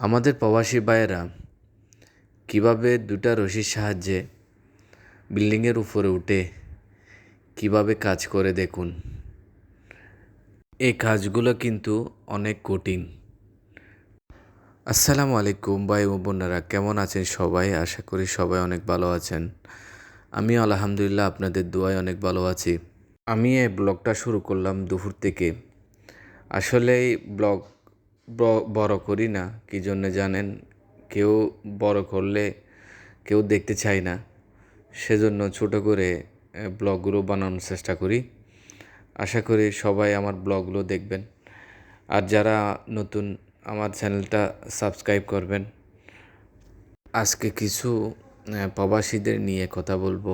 আমাদের প্রবাসী ভাইয়েরা কীভাবে দুটা রশির সাহায্যে বিল্ডিংয়ের উপরে উঠে কীভাবে কাজ করে দেখুন। এই কাজগুলো কিন্তু অনেক কঠিন। আসসালামু আলাইকুম ভাই ও বোনেরা, কেমন আছেন সবাই? আশা করি সবাই অনেক ভালো আছেন। আমি আলহামদুলিল্লাহ আপনাদের দোয়ায় অনেক ভালো আছি। আমি এই ব্লগটা শুরু করলাম দুপুর থেকে। আসলে এই ব্লগ বড় করি না, কী জন্যে জানেন? কেউ বড় করলে কেউ দেখতে চায় না। সেজন্য ছোট করে ব্লগগুলো বানানোর চেষ্টা করি। আশা করি সবাই আমার ব্লগগুলো দেখবেন। আর যারা নতুন, আমার চ্যানেলটা সাবস্ক্রাইব করবেন। আজকে কিছু প্রবাসীদের নিয়ে কথা বলব।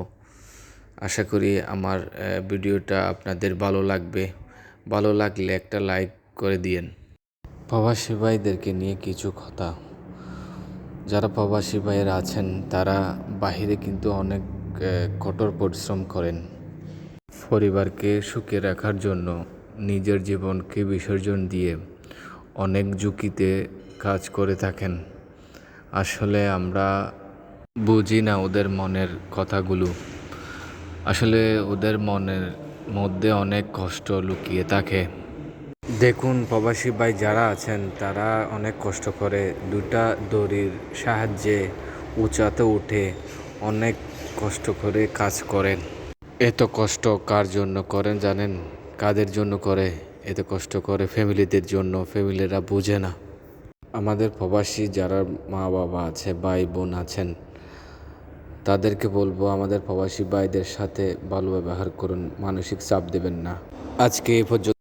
আশা করি আমার ভিডিওটা আপনাদের ভালো লাগবে। ভালো লাগলে একটা লাইক করে দিয়েন। প্রবাসী ভাইদেরকে নিয়ে কিছু কথা। যারা প্রবাসী ভাইয়েরা আছেন, তারা বাহিরে কিন্তু অনেক কঠোর পরিশ্রম করেন। পরিবারকে সুখে রাখার জন্য, নিজের জীবনকে বিসর্জন দিয়ে অনেক ঝুঁকিতে কাজ করে থাকেন। আসলে আমরা বুঝি না ওদের মনের কথাগুলো। আসলে ওদের মনের মধ্যে অনেক কষ্ট লুকিয়ে থাকে। দেখুন, প্রবাসী ভাই যারা আছেন, তারা অনেক কষ্ট করে দুটা দড়ির সাহায্যে উঁচাতে উঠে অনেক কষ্ট করে কাজ করেন। এত কষ্ট কার জন্য করেন জানেন? কাদের জন্য করে? এত কষ্ট করে ফ্যামিলিদের জন্য, ফ্যামিলিরা বোঝে না। আমাদের প্রবাসী যারা মা বাবা আছে ভাই বোন আছেন, তাদেরকে বলব আমাদের প্রবাসী ভাইদের সাথে ভালো ব্যবহার করুন, মানসিক চাপ দেবেন না। আজকে এই পর্যন্ত